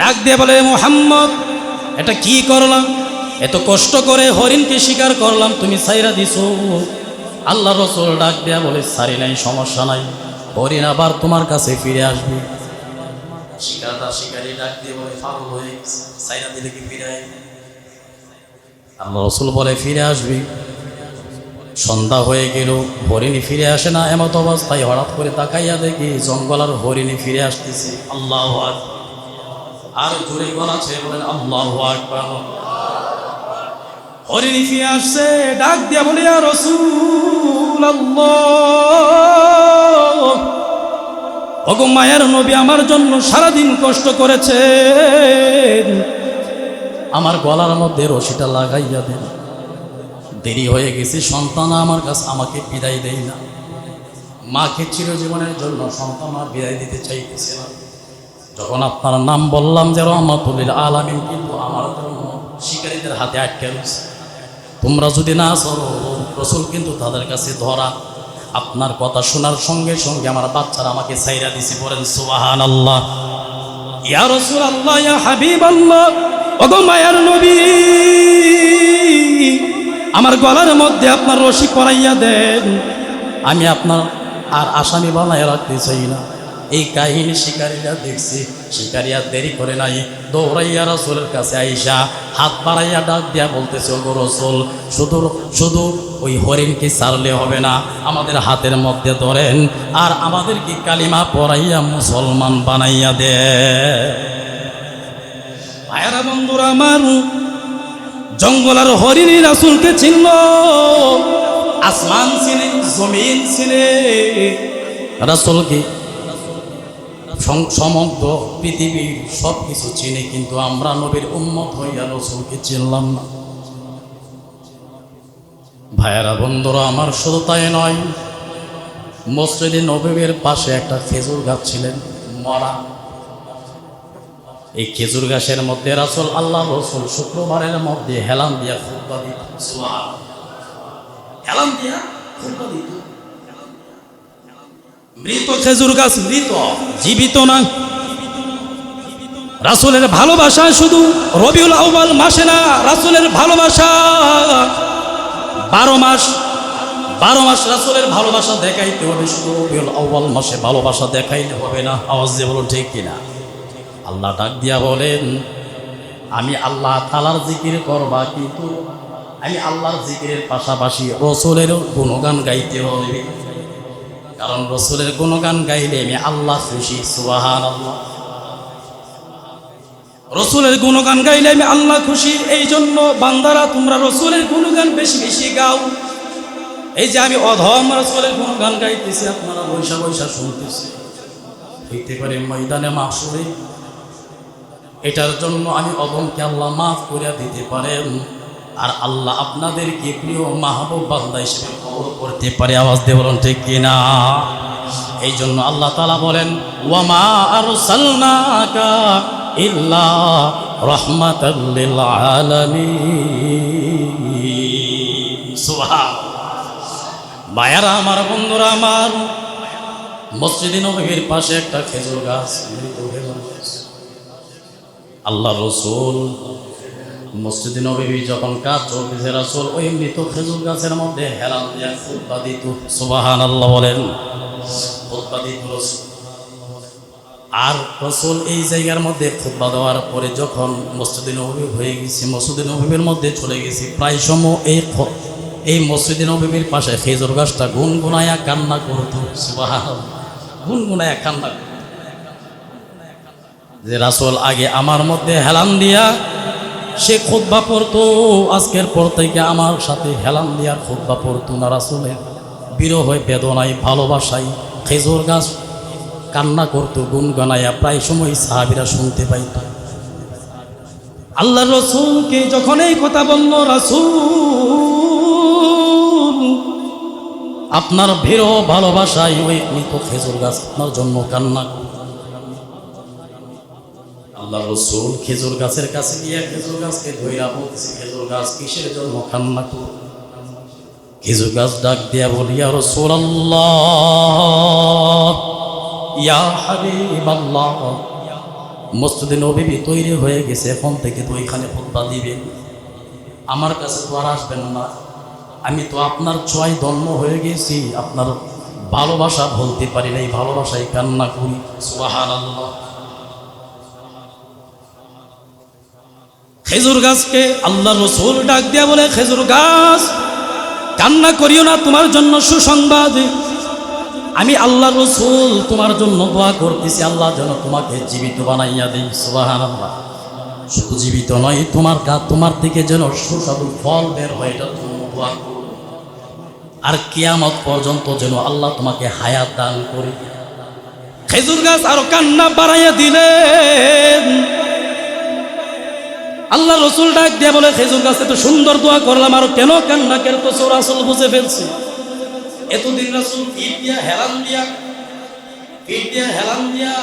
ডাক দিয়ে বলে মোহাম্মদ, এটা কি করলাম? এত কষ্ট করে হরিণকে শিকার করলাম, তুমি সাইরা দিছো। আল্লাহ রসুল ডাক দেয়া বলে, সারি নাই, সমস্যা নাই, হরিণ আবার তোমার কাছে ফিরে আসবে। শিকারটা শিকারি ডাক বলে হয়ে সাইরা দিলে কি ফিরে আল্লাহ রসুল বলে, ফিরে আসবি। সন্ধ্যা হয়ে গেল, হরিণী ফিরে আসে না, এমত অবস্থায় হঠাৎ করে তাকাইয়া দেখি জঙ্গল আর হরিণী ফিরে আসতেছে। আল্লাহ আর জোরে গলা ছেড়ে বলেন আল্লাহ আকবার। হরিণী ফিরে আসছে, ডাক দিয়া বলে আর রসুল ওগো মায়ের নবী আমার জন্য সারাদিন কষ্ট করেছে আমার গলার মধ্যে রশিটা লাগাইয়া দেন। দেরি হয়ে গেছে, সন্তান আমার কাছে আমাকে বিদায় দেয় না। মাকে চিরজীবনের জন্য সন্তান আর বিদায় দিতে চাইতেছে না। যখন আপনার নাম বললাম যে রহমতুল্লিল আলামিন, কিন্তু আমার শিকারীদের হাতে আটকে রয়েছে। তোমরা যদি না চলো রসুল কিন্তু তাদের কাছে ধরা। আপনার কথা শোনার সঙ্গে সঙ্গে আমার বাচ্চারা আমাকে সাইরা দিছে, বলেন সুবাহান আল্লাহ ইয়া রসুল আল্লাহ ইয়া হাবিব আল্লাহ ওগো মায়ার নবী। আমার গলার মধ্যে আপনার রশি পরাইয়া দেন। আমি আপনার আর আসামি বানায় রাখতে চাই না। এই কাহিনী শিকারীরা দেখছি। শিকারীরা দেরি করে নাই। দৌড়াইয়া রসুলের কাছে আইসা হাত বাড়াইয়া ডাক দিয়া বলতেছে, ওগো রসুল শুধু শুধু ওই হরিণকে ছাড়লে হবে না। আমাদের হাতের মধ্যে ধরেন, আর আমাদেরকে কালিমা পড়াইয়া মুসলমান বানাইয়া দে। ভাইয়ারা, বন্ধুরা আমার, জঙ্গল আর হরিণী রাসুলকে চিনল আসমান চিনে জমিন চিনে রাসুলকে সমগ্র পৃথিবীর সব কিছু চিনে, কিন্তু আমরা নবীর উম্মত হইয়া রসুলকে চিনলাম না। ভাইয়ারা, বন্ধুরা, আমার শুধু তাই নয়, মসজিদে নবীর পাশে একটা খেজুর গাছ ছিলেন, মরা। এই খেজুর গাছের মধ্যে রাসুল আল্লাহ রসুল শুক্রবারের মধ্যে হেলান দিয়া দিত হেলান দিয়া দিত। মৃত খেজুর গাছ মৃত, জীবিত না রাসুলের ভালোবাসা শুধু রবিউল আউ্বাল মাসে না, রাসুলের ভালোবাসা বারো মাস বারো মাস রাসুলের ভালোবাসা দেখাইতে হবে, শুধু রবিউল আউ্বাল মাসে ভালোবাসা দেখাইতে হবে না, আওয়াজ দিয়ে বলুন ঠিক কিনা আল্লাহ ডাক দিয়া বলেন, আমি আল্লাহ তালার জিকির করবা, কিন্তু আমি আল্লাহর জিকিরের পাশাপাশি রসুলেরও গুণগান গাইতে হবে। কারণ রসুলের গুণগান গাইলে আমি আল্লাহ খুশি সুবাহান আল্লাহ রসুলের গুণগান গাইলে আমি আল্লাহ খুশি এই জন্য বান্দারা, তোমরা রসুলের গুণগান বেশি বেশি গাও। এই যে আমি অধম রসুলের গুণগান গাইতেছি, আপনারা বৈশা বৈশা শুনতেছি। হইতে পারে ময়দানে মাসুরে এটার জন্য আমি অবমকে আল্লাহ মাফ করিয়া দিতে পারেন। আর আল্লাহ আপনাদেরকে প্রিয় মাহবুব বান্দা হিসেবে কবর করতে পারে। আওয়াজ দিয়ে বলুন, ঠিক কিনা? এই জন্য আল্লাহ তালা বলেন, ওয়ামা আর ইল্লা রহমাতাল্লিল আলামিন। সুবহান মায়ারা আমার বন্ধুরা, আমার মসজিদে নবীর পাশে একটা খেজুর গাছ। আল্লাহ রসুল মসজিদে নবী যখন কাজ চলতেছে, রাসুল ওই মৃত খেজুর গাছের মধ্যে হেলান দিয়া খুদ্া দিত। সুবাহান আল্লাহ বলেন। খুদ্া দিত আর রসুল এই জায়গার মধ্যে খুদ্া দেওয়ার পরে যখন মসজিদে নবী হয়ে গেছি, মসজিদে নবীর মধ্যে চলে গেছি, প্রায় সময় এই এই মসজিদে নবীর পাশে খেজুর গাছটা গুনগুনায়া কান্না করতো। সুবাহান গুনগুনায়া কান্না যে রাসুল আগে আমার মধ্যে হেলান দিয়া সে খুদ্া পড়তো। আজকের পর থেকে আমার সাথে হেলান দিয়ার খুদ্া পড়তো না রাসুলের। বিরহ বেদনায় ভালোবাসায়। খেজুর গাছ কান্না করতো, গুনগানাইয়া। প্রায় সময় সাহাবিরা শুনতে পাইত। আল্লাহ রসুলকে যখন এই কথা বলল, রাসুল, আপনার বিরহ, ভালোবাসায় ওই মৃত খেজুর গাছ, আপনার জন্য কান্না আল্লাহ রসুল খেজুর গাছের কাছে গিয়ে খেজুর গাছকে ধৈরা বলতেছে, খেজুর গাছ কিসের জন্য কান্না কর? খেজুর গাছ ডাক দিয়া বলিয়া রসুল আল্লাহ মসজিদে নবীবি তৈরি হয়ে গেছে, এখন থেকে তো ওইখানে খুতবা দিবেন আমার কাছে তো আর আসবেন না আমি তো আপনার চয় ধন্য হয়ে গেছি, আপনার ভালোবাসা বলতে পারি না এই ভালোবাসায় কান্না করি। সুবাহান আল্লাহ খেজুর গাছকে আল্লাহ রসুল ডাক দিয়া বলে, খেজুর গাছ, কান্না করিও না, তোমার জন্য সুসংবাদ। আমি আল্লাহ রসুল, তোমার জন্য দোয়া করতেছি, আল্লাহ যেন তোমাকে জীবিত বানাইয়া দিই সুবাহান শুধু জীবিত নয়, তোমার গা তোমার থেকে যেন সুস্বাদু ফল বের হয়, এটা তুমি দোয়া আর কিয়ামত পর্যন্ত যেন আল্লাহ তোমাকে হায়াত দান করে। খেজুর গাছ আরও কান্না বাড়াইয়া দিলেন। আল্লাহ রসুল ডাক দিয়ে বলে, খেজুর গাছ এত সুন্দর দোয়া করলাম, আর কেন কান্না কেন তো রাসুল বুঝে ফেলছি। এতদিন রাসুল দিয়া, হেলান দিয়া দিয়া, হেলান দিয়া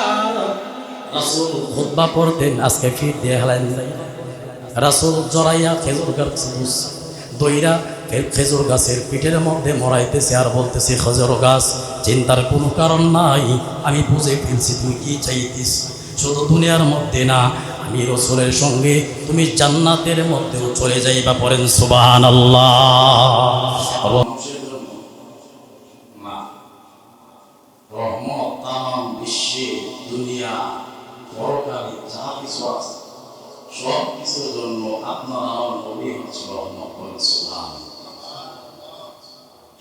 জড়াইয়া খেজুর গাছ দইরা খেজুর গাছের পিঠের মধ্যে মরাইতেছে আর বলতেছে গাছ, চিন্তার কোনো কারণ নাই, আমি বুঝে ফেলছি তুমি কি চাইতিস? শুধু দুনিয়ার মধ্যে না আমি রসুলের সঙ্গে তুমি জান্নাতের মধ্যেও চলে যাইবা পড়েন সুবাহান আল্লাহ সব আপনার নবী করেন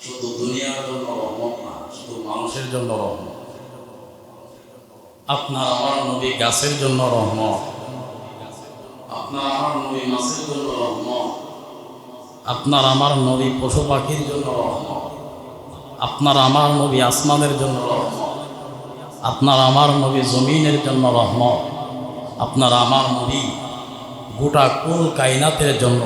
শুধু দুনিয়ার জন্য রহমত শুধু মানুষের জন্য আপনার আমার নবী গাছের জন্য রহমত। আপনার আমার নবী আপনার আমার পশু পাখির জন্য আপনার আমার নবী আসমানের জন্য আপনার আমার নবী জমিনের জন্য রহমত। আপনার আমার নবী গোটা কুল কাইনাতের জন্য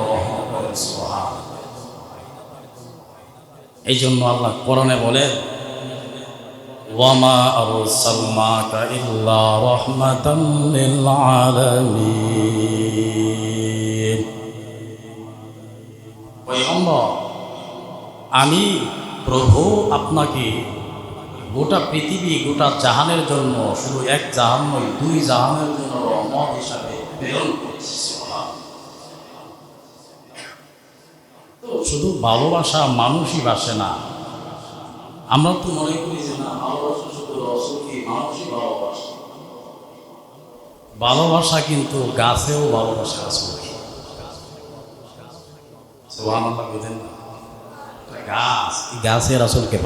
এই জন্য আল্লাহ করণে বলে রাহমাতান লিল আলামিন পয়গম্বর, আমি প্রভু আপনাকে গোটা পৃথিবী, গোটা জাহানের জন্য, শুধু এক জাহান নয়, দুই জাহানের জন্য রহমত হিসাবে প্রেরণ করছি শুধু ভালোবাসা মানুষই বাসে না আমরা তো মনে করি যে না, ভালোবাসা শুধু রসুলকে মানুষই ভালোবাসে? ভালোবাসা কিন্তু গাছেও ভালোবাসা গাছ গাছের আসলকে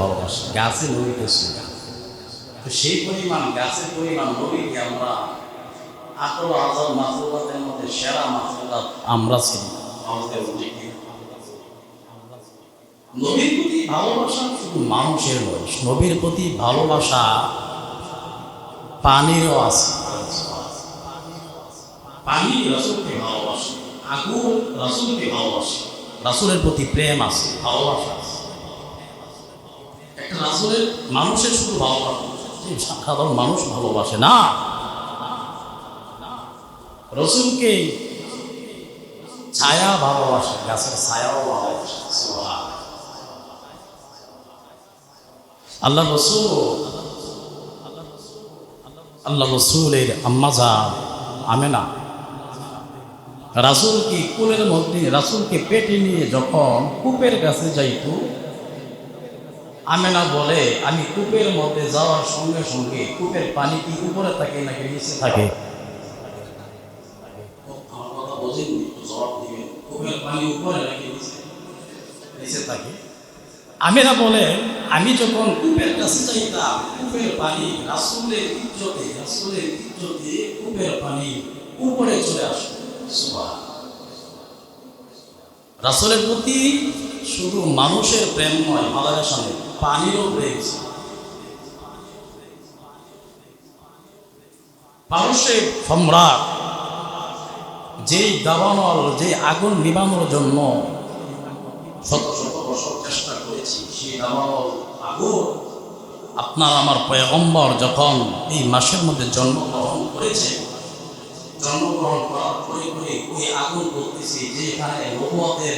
গাছে সেই পরিমাণ, গাছের পরিমাণ আমরা মধ্যে সেরা আমরা প্রতি ভালোবাসা শুধু মানুষের নয় নবীর প্রতি ভালোবাসা পানিরও আছে। পানি ভালোবাসে, আগুন ভালোবাসে। রাসুলের প্রতি প্রেম আছে, ভালোবাসা আছে। একটা রাসুলের মানুষের শুধু ভালোবাসা সাধারণ মানুষ ভালোবাসে না। রসুলকে ছায়া ভালোবাসে, গাছের ছায়াও ভালোবাসে সুবহান। আল্লাহ রসুল, আল্লাহ রসুলের আম্মাজা আমেনা। রাসুলকে কুলের মধ্যে রাসুলকে পেটে নিয়ে যখন কূপের কাছে যাইত, আমেনা বলে, আমি কূপের মধ্যে যাওয়ার সঙ্গে সঙ্গে কূপের পানি কি উপরে থাকে নাকি নিচে থাকে? আমেরা বলে আমি যখন কূপের কাছে যাইতাম, কূপের পানি, রাসুলের ইজ্জতে রাসুলের ইজ্জতে কূপের পানি উপরে চলে আসে সুবহান। রাসুলের প্রতি শুধু মানুষের প্রেম নয় ভালোবাসা নেই পানিরও প্রেম। পারস্যের সম্রাট, যেই দাবানল যে আগুন নিবানোর জন্য শত আপনার আমার পয়গম্বর যখন এই মাসের মধ্যে জন্মগ্রহণ করেছে, জন্মগ্রহণ করার পরে পরে ওই আগুন করতেছি যেখানে নবুয়তের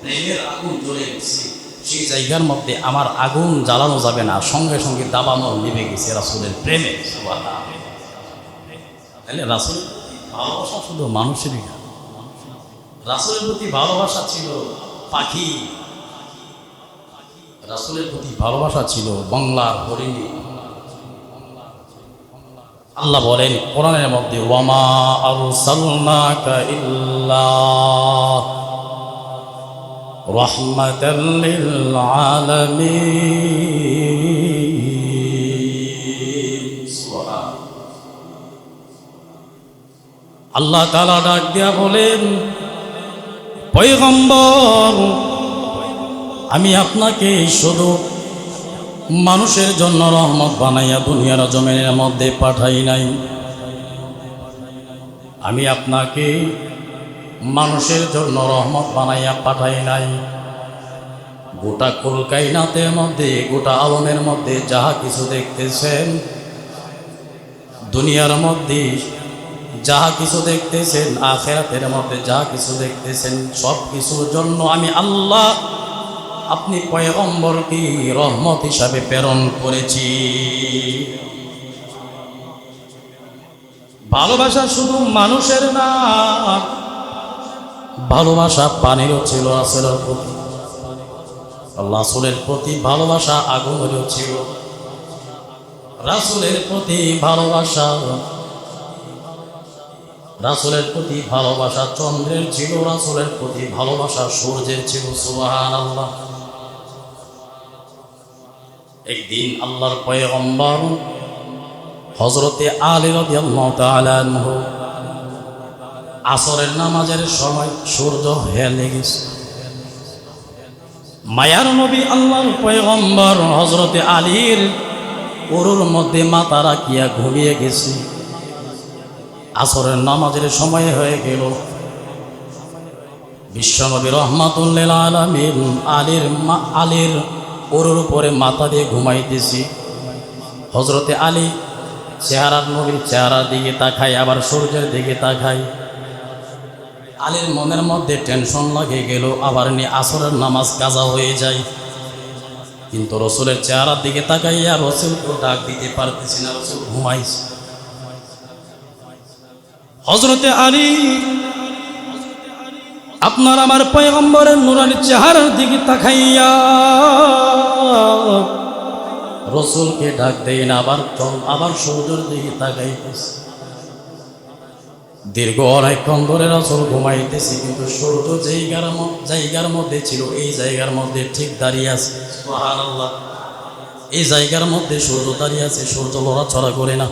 প্রেমের আগুন জ্বলে গেছে, সেই জায়গার মধ্যে আমার আগুন জ্বালানো যাবে না, সঙ্গে সঙ্গে দাবানো নেমে গেছে রাসুলের প্রেমে। তাহলে রাসুলের ভালোবাসা শুধু মানুষেরই না রাসুলের প্রতি ভালোবাসা ছিল পাখি রাসুলের প্রতি ভালোবাসা ছিল বাংলার হরিণী আল্লাহ বলেন, কোরআনের মধ্যে, ওয়ামা আরসালনাকা ইল্লা রাহমাতাল লিল আলামিন আল্লাহ তাআলা ডাক দিয়া বলেন, পয়গম্বর আমি আপনাকে শুধু মানুষের জন্য রহমত বানাইয়া দুনিয়ার জমিনের মধ্যে পাঠাই নাই। আমি আপনাকে মানুষের জন্য রহমত বানাইয়া পাঠাই নাই। গোটা কলকাইনাতের মধ্যে, গোটা আলমের মধ্যে যাহা কিছু দেখতেছেন, দুনিয়ার মধ্যে যাহা কিছু দেখতেছেন, আখেরাতের মধ্যে যাহা কিছু দেখতেছেন সব কিছুর জন্য আমি আল্লাহ আপনি পয়গম্বরকে রহমত হিসাবে প্রেরণ করেছি। ভালোবাসা শুধু মানুষের না, ভালোবাসা পানিরও ছিল, আসলের প্রতি। রাসুলের প্রতি ভালোবাসা আগুনেরও ছিল। রাসুলের প্রতি ভালোবাসা, রাসুলের প্রতি ভালোবাসা চন্দ্রের ছিল, রাসুলের প্রতি ভালোবাসা সূর্যের ছিল সুবাহান আল্লাহ একদিন আল্লাহর পয়গম্বর হজরতে আলী রাদিয়াল্লাহু তাআলা আনহু আসরের নামাজের সময় সূর্য হেলে গেছে মায়ার নবী আল্লাহর পয়গম্বর হজরতে আলীর ওরুর মধ্যে মাথা রাখিয়া ঘুমিয়ে গেছে। আসরের নামাজের সময় হয়ে গেল। বিশ্বনবী রহমাতুল্লিল আলমিন আলীর মা আলীর ওরুর উপরে মাথা দিয়ে ঘুমাইতেছি হজরতে আলী চেহারার নবীর চেহারার দিকে তাকাই আবার সূর্যের দিকে তাকাই আলীর মনের মধ্যে টেনশন লাগে গেল, আবার নিয়ে আসরের নামাজ কাজা হয়ে যায়। কিন্তু রসুলের চেহারার দিকে তাকাইয়া রসুলকে ডাক দিতে পারতেছি না, রসুল ঘুমাইছে। হজরতে আলী আপনার আমার পয়গম্বরের নুরানি চেহারার দিকে তাকাইয়া রসুলকে ডাক দেই না আবার আবার সূর্যের দিকে তাকাইতেছে। দীর্ঘ অনেকক্ষণ ধরে রসুল ঘুমাইতেছি, কিন্তু সূর্য জায়গার জায়গার মধ্যে ছিল, এই জায়গার মধ্যে ঠিক দাঁড়িয়ে আছে। এই জায়গার মধ্যে সূর্য দাঁড়িয়ে আছে, সূর্য লড়াচড়া করে না।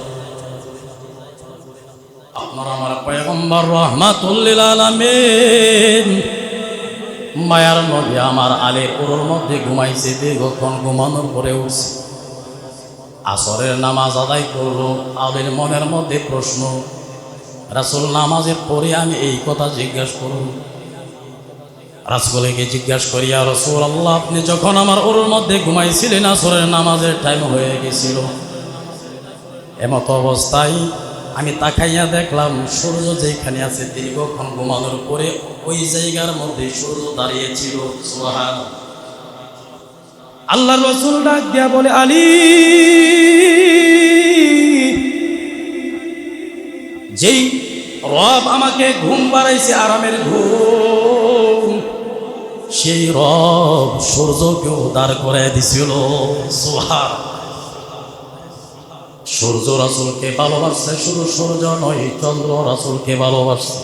মায়ার নবী আমার আলের ওর মধ্যে ঘুমাইছে, দীর্ঘক্ষণ ঘুমানোর পরে উঠছে। আসরের নামাজ আদায় করল, আলের মনের মধ্যে প্রশ্ন, রাসুল, নামাজের পরে আমি এই কথা জিজ্ঞাসা করুন? রাসুলকে জিজ্ঞাসা করিয়া রসুল আল্লাহ আপনি যখন আমার ওর মধ্যে ঘুমাইছিলেন, আসরের নামাজের টাইম হয়ে গেছিল। এমত অবস্থায় আমি তাকাইয়া দেখলাম সূর্য যেখানে আছে দীর্ঘক্ষণ ঘুমানোর পরে ওই জায়গার মধ্যে সূর্য দাঁড়িয়েছিল সুবহান। আল্লাহ রসুল ডাক দিয়া বলে, আলী! যেই রব আমাকে ঘুম বাড়াইছে, আরামের ঘুম, সেই রব সূর্যকেও দাঁড় করে দিছিল। সুহার সূর্য রাসুলকে ভালোবাসছে, শুধু সূর্য নয়, চন্দ্র রাসুলকে ভালোবাসছে।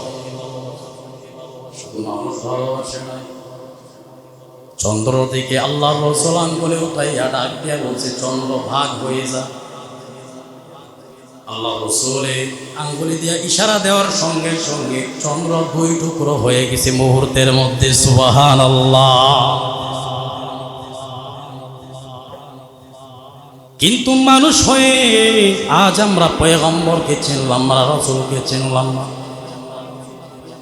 ভালোবাসে চন্দ্র দিকে আল্লাহর রসুল আঙ্গুলে উঠাইয়া ডাক দিয়া বলছে, চন্দ্র, ভাগ হয়ে যা। আল্লাহ রসুলে আঙ্গুলি দিয়া ইশারা দেওয়ার সঙ্গে সঙ্গে চন্দ্র দুই টুকরো হয়ে গেছে মুহূর্তের মধ্যে সুবাহান আল্লাহ কিন্তু মানুষ হয়ে আজ আমরা পয়গম্বরকে চিনলাম না রসুলকে চিনলাম না।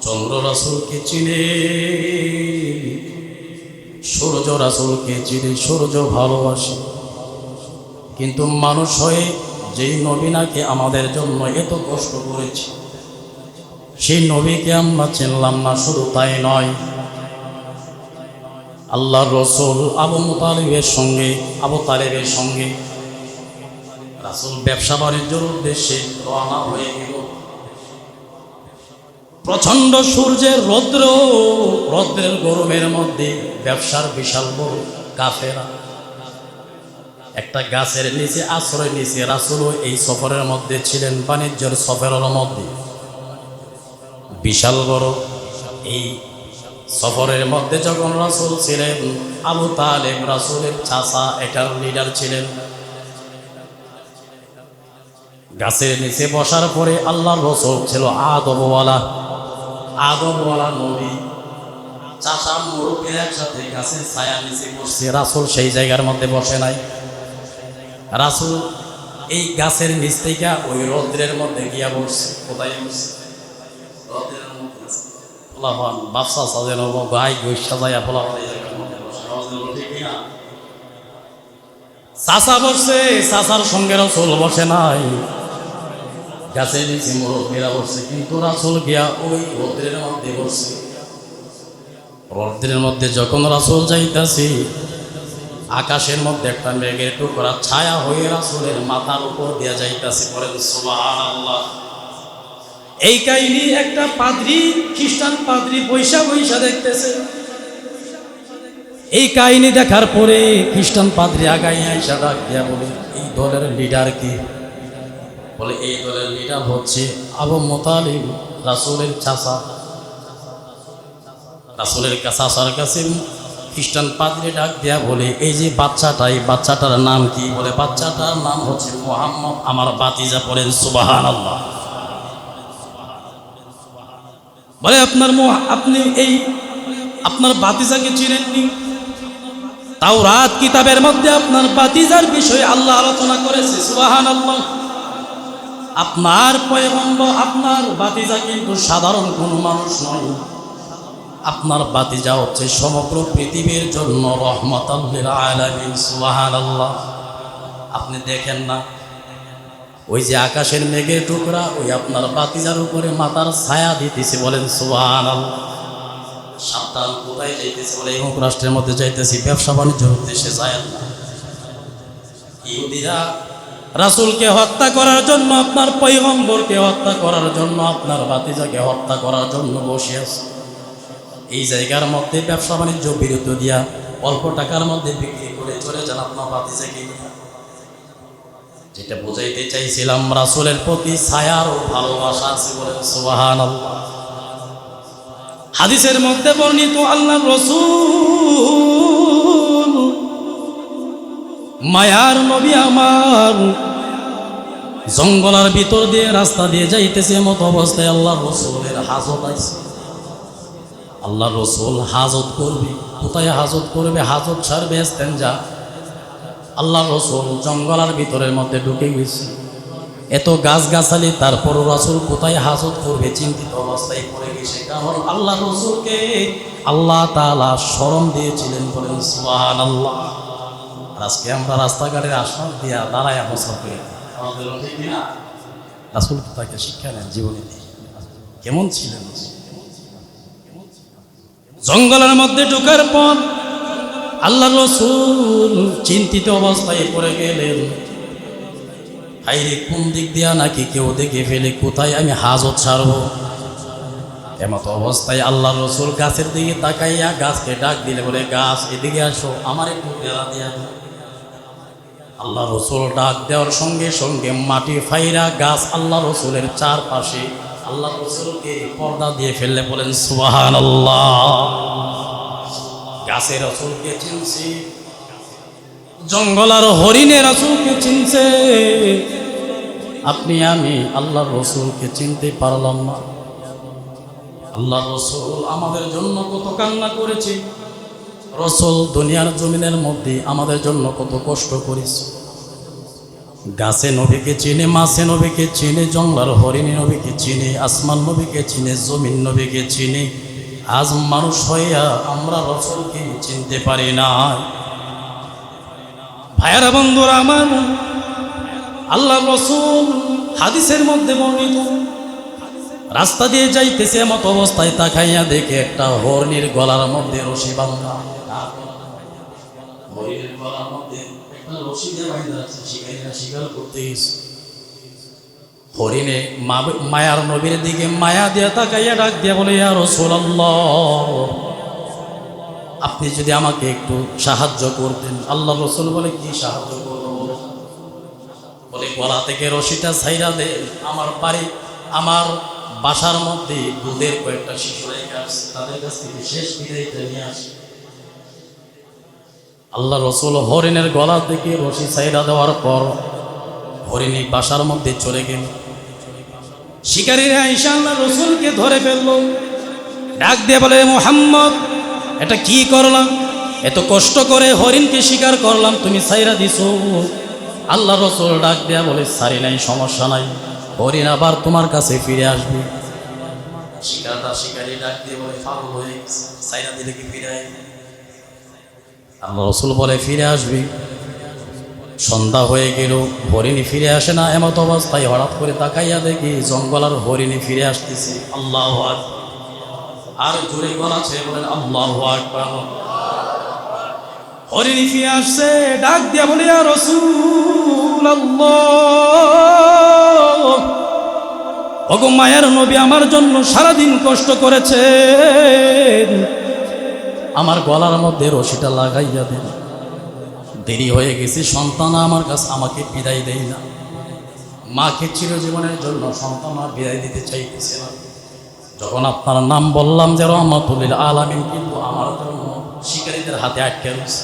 চন্দ্র রসুলকে চিনে, সূর্য রাসুলকে চিনে, সূর্য ভালোবাসে। কিন্তু মানুষ হয়ে যেই নবীনাকে আমাদের জন্য এত কষ্ট করেছে, সেই নবীকে আমরা চিনলাম না, শুধু তাই নয়। আল্লাহ রসুল আবু মুতালিবের সঙ্গে, আবু তালেবের সঙ্গে রাসুল ব্যবসা বাণিজ্যের উদ্দেশ্যে রওনা হয়ে গেল। প্রচণ্ড সূর্যের রৌদ্র, রৌদ্রের গরমের মধ্যে ব্যবসার বিশাল বড় কাফেরা একটা গাছের নিচে, আশ্রয় নিচে রাসুলও এই সফরের মধ্যে ছিলেন, বাণিজ্যের সফরের মধ্যে। বিশাল বড় এই সফরের মধ্যে যখন রাসুল ছিলেন, আবু তালেব রাসুলের চাষা এটার লিডার ছিলেন। গাছের নিচে বসার পরে আল্লাহ রসুল ছিল আদবওয়ালা আদবওয়ালা নবী। চাষা মুরুখের একসাথে গাছের ছায়া নিচে বসছে। রাসুল সেই জায়গার মধ্যে বসে নাই। রাসুল এই গাছের নিচ থেকে ওই রৌদ্রের মধ্যে গিয়া বসছে। কোথায় বসছে? মধ্যে সাজানো বসে। চাষা বসছে। চাষার সঙ্গে রসুল বসে নাই। গাছের নিচে মুরব্বীরা বসছে কিন্তু রাসুল গিয়া ওই রৌদ্রের মধ্যে বসছে রৌদ্রের মধ্যে যখন রাসুল যাইতাছি, আকাশের মধ্যে একটা মেঘের টুকরা ছায়া হয়ে রাসুলের মাথার উপর দেওয়া যাইতাছে পরে এই কাহিনী একটা পাদ্রি, খ্রিস্টান পাদ্রি পয়সা পয়সা দেখতেছে। এই কাহিনী দেখার পরে খ্রিস্টান পাদ্রি আগাই আইসা ডাক দিয়া বলে, এই দলের লিডার কি? বলে, এই দলের লিডার হচ্ছে আবু মোতালিম রাসুলের চাষা রাসুলের চাষার কাছে খ্রিস্টান পাদ্রি ডাক দিয়া বলে, এই যে বাচ্চাটা, এই বাচ্চাটার নাম কি? বলে, বাচ্চাটার নাম হচ্ছে মোহাম্মদ, আমার বাতিজা পড়েন সুবাহান আল্লাহ বলে, আপনার আপনি এই, আপনার বাতিজাকে চিনেননি? তাও রাত কিতাবের মধ্যে আপনার বাতিজার বিষয়ে আল্লাহ আলোচনা করেছে সুবাহান আল্লাহ আপনার পয়গম্ব আপনার বাতিজা কিন্তু সাধারণ কোনো মানুষ নয়। আপনার বাতিজা হচ্ছে সমগ্র পৃথিবীর জন্য রহমত আল্লাহ আপনি দেখেন না, ওই যে আকাশের মেঘের টুকরা, ওই আপনার বাতিজার উপরে মাথার ছায়া দিতেছে বলেন সুবাহান আল্লাহ সাবধান কোথায় যাইতেছে বলে? এই রাষ্ট্রের মধ্যে যাইতেছি ব্যবসা বাণিজ্য উদ্দেশ্যে যায় না। ইহুদিরা রাসূলকে হত্যা করার জন্য, আপনার পৈগম্বরকে হত্যা করার জন্য, আপনার বাতিজাকে হত্যা করার জন্য বসে আছে। এই জায়গার মধ্যে ব্যবসা বাণিজ্য বিরত দিয়া অল্প টাকার মধ্যে বিক্রি করে চলে যান আপনার বাতিজাকে যেটা বোঝাইতে চাইছিলাম, রাসূলের প্রতি ছায়ার ও ভালোবাসা আছে বলেন সুবহানাল্লাহ। হাদিসের মধ্যে বর্ণিত আল্লাহ রসুল মায়ার নবী আমার। জঙ্গলার ভিতর দিয়ে রাস্তা দিয়ে যাইতেছে মতো অবস্থায় আল্লাহ রসুলের হাজত আছে আল্লাহ রসুল হাজত করবে, কোথায় হাজত করবে? হাজত ছাড়বে যা। আল্লাহ রসুল জঙ্গলার ভিতরের মধ্যে ঢুকে গেছে। এত গাছগাছালি, তারপরও রাসুল কোথায় হাজত করবে? চিন্তিত অবস্থায় পড়ে গেছে। কারণ আল্লাহ রসুলকে আল্লাহ তালা স্মরণ দিয়েছিলেন বলেন সুহান আল্লাহ আজকে আমরা রাস্তাঘাটের আসন দিয়া দাঁড়ায় বছর করে। ঠিক না তাকে শিক্ষা নেন জীবনে। কেমন ছিলেন? জঙ্গলের মধ্যে ঢুকার পর আল্লাহ রসুল চিন্তিত অবস্থায় পড়ে গেলেন। হাইরে কোন দিক দিয়া নাকি কেউ দেখে ফেলে কোথায় আমি হাজত ছাড়ব? এমত অবস্থায় আল্লাহ রসুল গাছের দিকে তাকাইয়া গাছকে ডাক দিলে বলে, গাছ, এদিকে আসো, আমার একটু বেড়া দিয়া। আল্লাহ রসুল ডাক দেওয়ার সঙ্গে সঙ্গে মাটি ফাইরা গাছ আল্লাহ রসুলের চারপাশে আল্লাহ রসুলকে পর্দা দিয়ে ফেললে বলেন সুবাহান আল্লাহ গাছের রসুলকে চিনছি, জঙ্গল আর হরিণের রসুলকে চিনছে। আপনি, আমি আল্লাহ রসুলকে চিনতে পারলাম না। আল্লাহ রসুল আমাদের জন্য কত কান্না করেছে। রসুল দুনিয়ার জমিনের মধ্যে আমাদের জন্য কত কষ্ট করেছে। গাছে নবীকে চিনে, মাছে নবীকে চিনে, জঙ্গলার হরিণী নবীকে চিনে, আসমান নবীকে চিনে, জমিন নবীকে চিনে। আজ মানুষ হইয়া আমরা রসুলকে চিনতে পারি না। ভাইয়ারা, বন্ধুরা, আমার আল্লাহ রসুল হাদিসের মধ্যে বর্ণিত, রাস্তা দিয়ে যাইতেছে এমত অবস্থায় তাকাইয়া দেখে একটা হর্নির গলার মধ্যে রশি বান্ধা হরিণের গলার মধ্যে হরিণে মায়ার নবীর দিকে মায়া দিয়ে তাকাইয়া ডাক দিয়া বলে, ইয়া রাসূলুল্লাহ, আপনি যদি আমাকে একটু সাহায্য করতেন। আল্লাহ রসুল বলে, কি সাহায্য করব? বলে, গলা থেকে রশিটা ছাইরা দে আমার বাড়ি, আমার বাসার মধ্যে দুধের কয়েকটা শিশু রেখে আসছে। তাদের কাছ থেকে শেষ বিদায়টা নিয়ে আসে। আল্লাহ রসুল হরিণের গলা থেকে রশি ছাইরা দেওয়ার পর হরিণী বাসার মধ্যে চলে গেল। শিকারীরা ঈশা আল্লাহ রসুলকে ধরে ফেলল। ডাক দিয়ে বলে মোহাম্মদ, এটা কি করলাম? এত কষ্ট করে হরিণকে শিকার করলাম, তুমি সাইরা দিছো। আল্লাহ রসুল ডাক দেয়া বলে, সারি নাই, সমস্যা নাই। হরিণ আবার তোমার কাছে ফিরে আসবে। শিকারটা শিকারি ডাক দিয়ে বলে, পাগল হয়ে সাইরা দিলে কি ফিরে আসবে আল্লাহ রসুল বলে, ফিরে আসবি? সন্ধ্যা হয়ে গেল, হরিণী ফিরে আসে না এমত অবস্থায় হঠাৎ করে তাকাইয়া দেখি জঙ্গল আর হরিণী ফিরে আসতেছে। আল্লাহ আর জোরে গলা বলেন, আল্লাহ হরিণী ফিরে আসছে, ডাক দিয়া বলে আর রসুল মায়ের নবী আমার জন্য সারাদিন কষ্ট করেছেন। আমার গলার মধ্যে রশিটা লাগাইয়া দেন। দেরি হয়ে গেছে, সন্তান আমার কাছে আমাকে বিদায় দেয় না। মাকে চিরজীবনের জন্য সন্তান আর বিদায় দিতে চাইতেছে না। যখন আপনার নাম বললাম যে রহমতুল্লিল আলামিন, কিন্তু আমার জন্য শিকারীদের হাতে আটকে রয়েছে।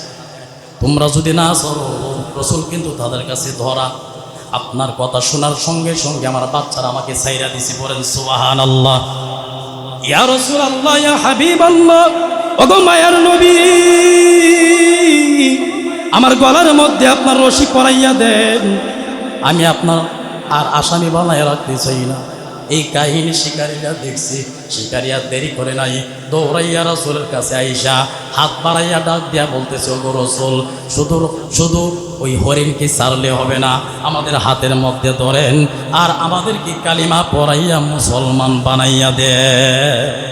তোমরা যদি না সরো রসুল কিন্তু তাদের কাছে ধরা। আপনার কথা শোনার সঙ্গে সঙ্গে আমার বাচ্চারা আমাকে সাইরা দিছে, বলেন সুবাহান আল্লাহ ইয়া রসুল আল্লাহ ইয়া হাবিব আল্লাহ ওগো মায়ার নবী, আমার গলার মধ্যে আপনার রশি পরাইয়া দেন। আমি আপনার আর আসামি বানায় রাখতে চাই না। এই কাহিনী শিকারীরা দেখছি। শিকারীরা দেরি করে নাই। দৌড়াইয়া রসুলের কাছে আইসা হাত বাড়াইয়া ডাক দিয়া বলতেছে ওগো রসুল শুধু শুধু ওই হরিণকে ছাড়লে হবে না। আমাদের হাতের মধ্যে ধরেন। আর আমাদেরকে কালিমা পড়াইয়া মুসলমান বানাইয়া দে।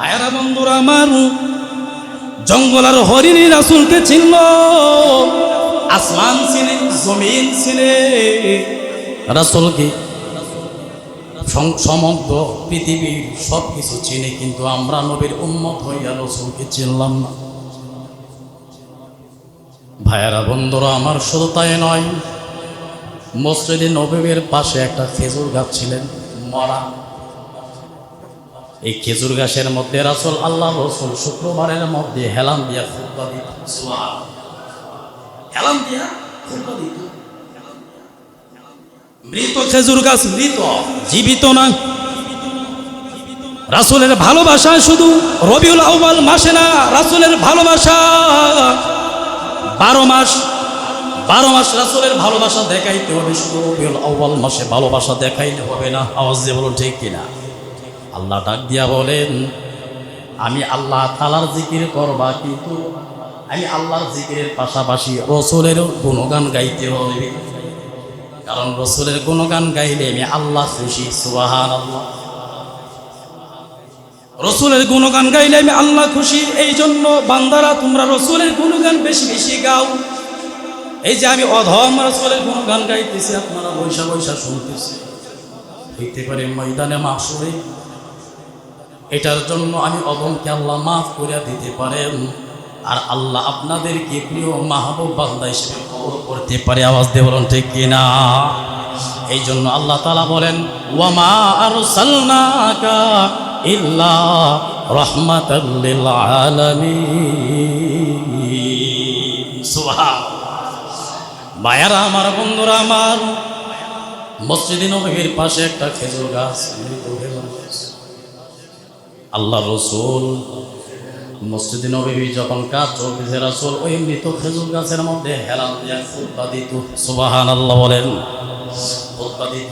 ভাইয়ারা বন্ধুরা আমার জঙ্গল আর হরিণী রাসুলকে চিনল আসমান চিনে জমিন চিনে রাসুলকে সমগ্র পৃথিবীর সব কিছু চিনে, কিন্তু আমরা নবীর উন্মত হইয়া রসুলকে চিনলাম না। ভাইয়ারা বন্ধুরা, আমার শুধু তাই নয়, মসজিদে নবীর পাশে একটা খেজুর গাছ ছিলেন, মরা এই খেজুর গাছের মধ্যে রাসুল আল্লাহ রসুল শুক্রবারের মধ্যে হেলান দিয়া খুদ্া দিত। হেলান দিয়া খুদ্া দিত। মৃত খেজুর গাছ মৃত, জীবিত না। রাসুলের ভালোবাসা শুধু রবিউল আউ্বাল মাসে না, রাসুলের ভালোবাসা বারো মাস বারো মাস রাসুলের ভালোবাসা দেখাইতে হবে, শুধু রবিউল আউ্বাল মাসে ভালোবাসা দেখাইতে হবে না। আওয়াজ দিয়ে বলুন, ঠিক কিনা? আল্লাহ ডাক দিয়া বলেন, আমি আল্লাহ তালার জিকির করবা, কিন্তু আমি আল্লাহর জিকিরের পাশাপাশি রসুলের গুণগান গাইতে হবে। কারণ রসুলের গুণগান গাইলে আমি আল্লাহ খুশি সুবাহান আল্লাহ রসুলের গুণগান গাইলে আমি আল্লাহ খুশি এই জন্য বান্দারা, তোমরা রসুলের গুণগান বেশি বেশি গাও। এই যে আমি অধম রসুলের গুণগান গাইতেছি, আপনারা বৈশা বৈশা শুনতেছি হইতে পারে ময়দানে মাসুরে এটার জন্য আমি অদমকে আল্লাহ মাফ করে দিতে পারেন। আর আল্লাহ আপনাদেরকে প্রিয় মাহবুব বান্দা হিসেবে কবর করতে পারে। আওয়াজ দিয়ে বলুন, ঠিক কিনা? এই জন্য আল্লাহ তালা বলেন, ওয়ামা আর ইল্লা রহমাতাল্লিল আলামিন। সুবহান মায়ারা আমার বন্ধুরা, আমার মসজিদে নবীর পাশে একটা খেজুর গাছ। আল্লাহ রসুল, মসজিদে নবী যখন কাজ চলতেছে রাসুল, ওই মৃত খেজুর গাছের মধ্যে হেলান দিয়া খুদ্া দিত সুবাহান আল্লাহ বলেন। খুদ্া দিত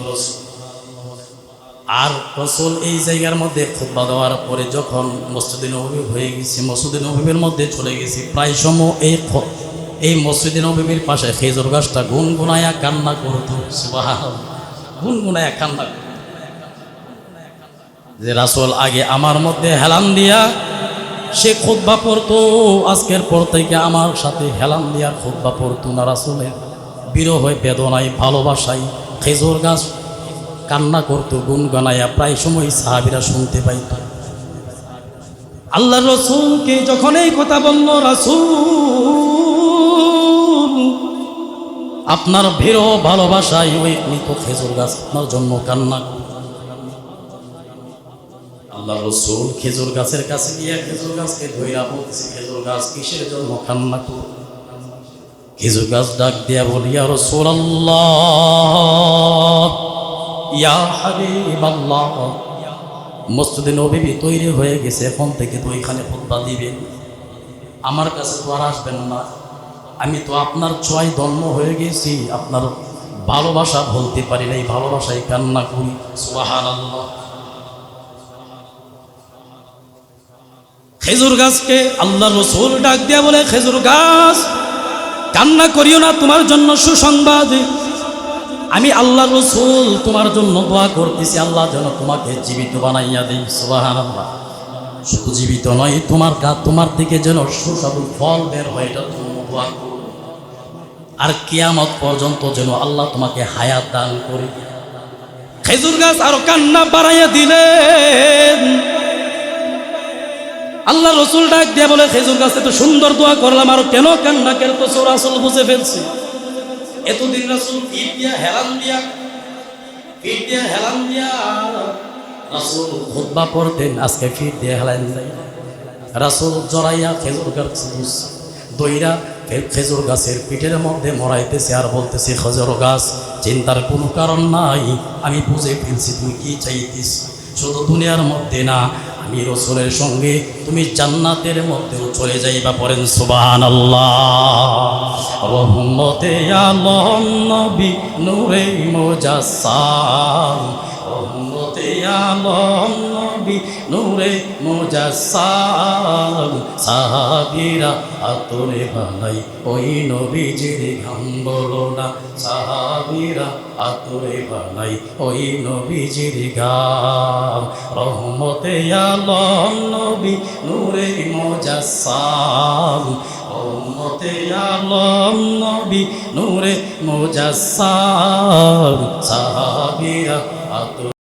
আর রসুল এই জায়গার মধ্যে খুদ্া দেওয়ার পরে যখন মসজিদে নবী হয়ে গেছি, মসজিদে নবীর মধ্যে চলে গেছি, প্রায় সময় এই এই মসজিদে নবীর পাশে খেজুর গাছটা গুনগুনায়া কান্না করতো সুবাহান গুনগুনায়া কান্না করতো। যে রাসুল আগে আমার মধ্যে হেলান দিয়া সে খুদ্া পড়তো, আজকের পর থেকে আমার সাথে হেলান দিয়া খুদ্া পড়তো না রাসুলের বিরহ, বেদনায় ভালোবাসাই খেজুর গাছ কান্না করতো গুন গানাইয়া প্রায় সময় সাহাবিরা শুনতে পাইত আল্লাহ রসুলকে যখন এই কথা বলল, রাসুল, আপনার ভেরো ভালোবাসায় ওই মৃত খেজুর গাছ, আপনার জন্য কান্না। আল্লাহ রসুল খেজুর গাছের কাছে গিয়ে খেজুর গাছকে ধৈরা বলতেছে, খেজুর গাছ কিসের জন্য কান্না করে? খেজুর গাছ ডাক দিয়া বলিয়া রসুল আল্লাহ মসজিদে নবীবি তৈরি হয়ে গেছে, এখন থেকে তো এখানে খুতবা দিবেন আমার কাছে তো আর আসবেন না আমি তো আপনার চয় ধন্য হয়ে গেছি, আপনার ভালোবাসা বলতে পারি না এই ভালোবাসায় কান্না করি। সুবাহান আল্লাহ খেজুর গাছকে আল্লাহ রসুল ডাক দিয়া বলে, খেজুর গাছ, কান্না করিও না, তোমার জন্য সুসংবাদ। আমি আল্লাহ রসুল, তোমার জন্য দোয়া করতেছি, আল্লাহ যেন তোমাকে জীবিত বানাইয়া দিই সুবাহান শুধু জীবিত নয়, তোমার কাজ তোমার থেকে যেন সুস্বাদু ফল বের হয় এটা তুমি দোয়া আর কিয়ামত পর্যন্ত যেন আল্লাহ তোমাকে হায়াত দান করে। খেজুর গাছ আরও কান্না বাড়াইয়া দিলেন। আল্লাহ রসুল ডাক দিয়ে বলে, খেজুর গাছে তো সুন্দর দোয়া করলাম, আর কেন কান্না কেন তো সৌর আসল বুঝে ফেলছি। এতদিন রাসুল দিয়া, হেলান দিয়া হেলান দিয়া, রাসুল রাসুল জড়াইয়া খেজুর গাছ দইরা খেজুর গাছের পিঠের মধ্যে আর বলতেছে গাছ, চিন্তার কোনো কারণ নাই, আমি বুঝে ফেলছি তুমি কি চাইতিস? শুধু দুনিয়ার মধ্যে না আমি রসুলের সঙ্গে তুমি জান্নাতের মধ্যেও চলে যাইবা পড়েন সুবান আল্লাহ নবী নূরে মোজাসাম রহমতে নবী নূরে মোজাসাম সাহাবিরা আতরে বানাই ওই নবীজির ঘাম বলো না সাহাবিরা আতরে বানাই ওই নবীজির গাম। রহমতে আলম নবী নূরে মোজাসাম রহমতে আলম নবী নূরে মোজাসাম সাহাবিরা আতরে